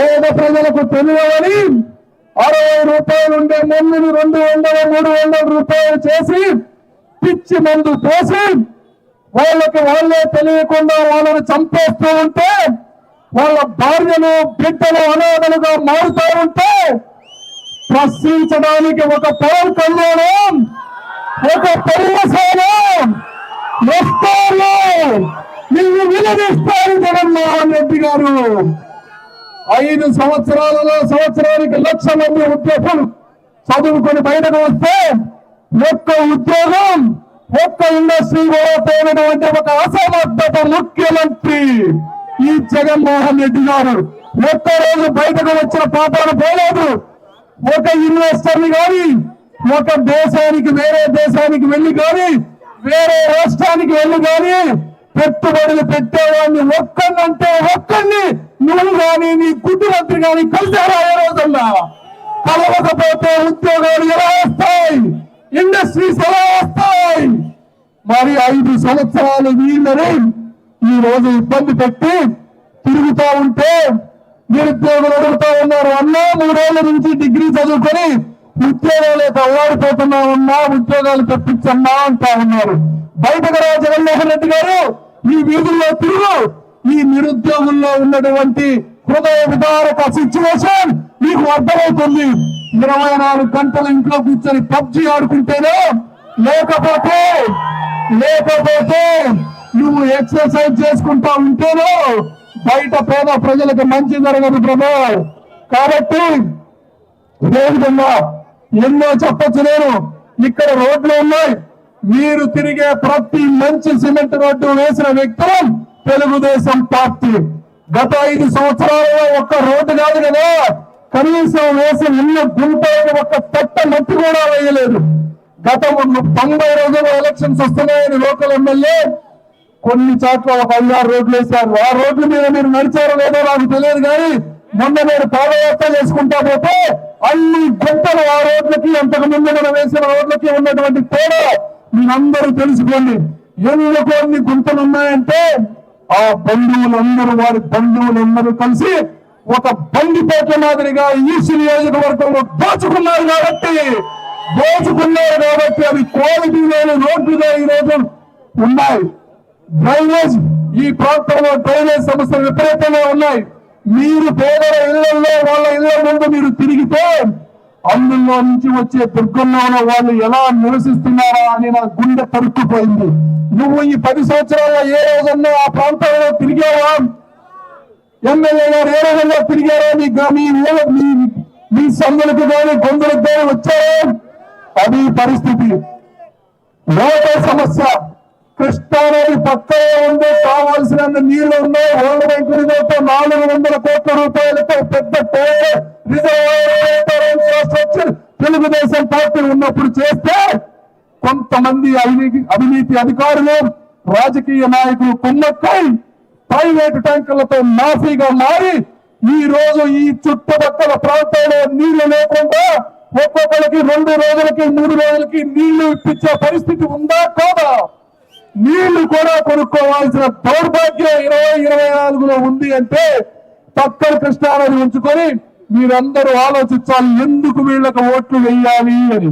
పేద ప్రజలకు తెలియవని అరవై రూపాయలు ఉండే మందుని రెండు వందల మూడు వందల రూపాయలు చేసి పిచ్చి మందు పోసి వాళ్ళకి వాళ్ళే తెలియకుండా వాళ్ళని చంపేస్తూ ఉంటే వాళ్ళ భార్యలు బిడ్డలు అనాథలుగా మారుతూ ఉంటే ప్రశ్నించడానికి ఒక పవన్ కళ్యాణం ఒక పరిమశానం వస్తారు నిన్ను విలదిస్తారు జగన్మోహన్ రెడ్డి గారు. ఐదు సంవత్సరాలలో సంవత్సరానికి లక్ష మంది ఉద్యోగులు చదువుకొని బయటకు వస్తే ఒక్క ఉద్యోగం ఒక్క ఇండస్ట్రీ కూడా పోయినటువంటి ఒక అసమర్థత ముఖ్యమంత్రి ఈ జగన్మోహన్ రెడ్డి గారు. ఒక్క రోజు బయటకు వచ్చిన పాపాలు పోలేదు. ఒక ఇన్వెస్టర్ కానీ ఒక దేశానికి వేరే దేశానికి వెళ్ళి కానీ వేరే రాష్ట్రానికి వెళ్ళి కానీ పెట్టుబడులు పెట్టేవాడిని ఒక్కనంటే ఒక్కడిని నువ్వు కానీ నీ కుటుంబంత్రి కానీ కలిసారా ఏ రోజన్నా కలవకపోతే ఉద్యోగాలు ఎలా వస్తాయి? ఇండస్ట్రీస్ ఎలా వస్తాయి? మరి ఐదు సంవత్సరాలు వీళ్ళని ఈ రోజు ఇబ్బంది పెట్టి తిరుగుతా ఉంటే నిరుద్యోగులు అడుగుతా ఉన్నారు. అన్నా మూడేళ్ళ నుంచి డిగ్రీ చదువుకొని ఉద్యోగాలు అల్లాడిపోతున్నా ఉన్నా ఉద్యోగాలు తెప్పించమ్మా అంటా ఉన్నారు. బయటకు రా జగన్మోహన్ రెడ్డి గారు ఈ వీధుల్లో తిరుగు. నిరుద్యోగుల్లో ఉన్నటువంటి హృదయ విదారక సిచ్యువేషన్ మీకు అర్థమవుతుంది. ఇరవై నాలుగు గంటలు ఇంట్లో కూర్చొని పబ్జి ఆడుకుంటేనే లేకపోతే లేకపోతే నువ్వు ఎక్సర్సైజ్ చేసుకుంటా ఉంటేనో బయట పేద ప్రజలకు మంచి జరగదు ప్రభా కాబట్టి ఇదే విధంగా ఎన్నో చెప్పచ్చు నేను. ఇక్కడ రోడ్లు ఉన్నాయి. మీరు తిరిగే ప్రతి మంచి సిమెంట్ రోడ్డు వేసిన వ్యక్తులు తెలుగుదేశం పార్టీ గత ఐదు సంవత్సరాలలో ఒక్క రోడ్డు కాదు కదా. కనీసం వేసిన ఇల్లు గుంటకి ఒక్క తట్ట మట్టి కూడా వేయలేదు. గత తొంభై రోజులు ఎలక్షన్స్ వస్తున్నాయని లోకల్ ఎమ్మెల్యే కొన్ని చోట్ల ఒక ఐదారు రోడ్లు వేశారు. ఆ రోడ్ల మీద మీరు నడిచారో లేదో నాకు తెలియదు కానీ మొన్న మీరు పాదయాత్ర చేసుకుంటా పోతే అన్ని గుంటలు ఆ రోడ్లకి అంతకు ముందు మనం వేసిన రోడ్లకి ఉన్నటువంటి తేడా మీరందరూ తెలుసుకోండి. ఎందుకు అన్ని గుంతలు ఉన్నాయంటే ఆ బంధువులందరూ వారి బంధువులందరూ కలిసి ఒక బండిపేట మాదిరిగా ఈసీ నియోజకవర్గంలో దోచుకున్నారు కాబట్టి దోచుకున్నారు కాబట్టి అవి క్వాలిటీ లేని రోడ్లుగా ఈ రోజు ఉన్నాయి. డ్రైనేజ్ ఈ ప్రాంతంలో డ్రైనేజ్ సమస్యలు విపరీతంగా ఉన్నాయి. మీరు పేదల ఇళ్ళలో వాళ్ళ ఇళ్ళ ముందు మీరు తిరిగితే అందులో నుంచి వచ్చే దుర్గంలో వాళ్ళు ఎలా నివసిస్తున్నారా అని నా గుండె తరుక్కుపోయింది. నువ్వు ఈ పది సంవత్సరాల్లో ఏ రోజన్నా ఆ ప్రాంతంలో తిరిగావా? ఎమ్మెల్యే గారు ఏ రోజుల్లో తిరిగారా? మీ మీ మీ సందులకు కానీ గొంతులకు కానీ వచ్చారా? అది పరిస్థితి. వాటర్ సమస్య. కృష్ణానది పక్కనే ఉంది కావాల్సిన నీళ్ళు ఉన్నాయి. వరల్డ్ బ్యాంక్ నాలుగు వందల కోట్ల రూపాయలతో పెద్ద టోల్ మంది అవినీతి అవినీతి అధికారులు రాజకీయ నాయకులు కుమ్మక్కై ప్రైవేట్ ట్యాంకర్లతో మాఫీగా మారి ఈ రోజు ఈ చుట్టుపక్కల ప్రాంతాల్లో నీళ్ళు లేకుండా ఒక్కొక్కరికి రెండు రోజులకి మూడు రోజులకి నీళ్ళు ఇప్పించే పరిస్థితి ఉందా కాదా? నీళ్ళు కూడా కొనుక్కోవాల్సిన దౌర్భాగ్యం ఇరవై ఇరవై నాలుగులో ఉంది అంటే పక్కన కృష్ణానది ఉంచుకొని మీరందరూ ఆలోచించాలి ఎందుకు వీళ్ళకి ఓట్లు వేయాలి అని.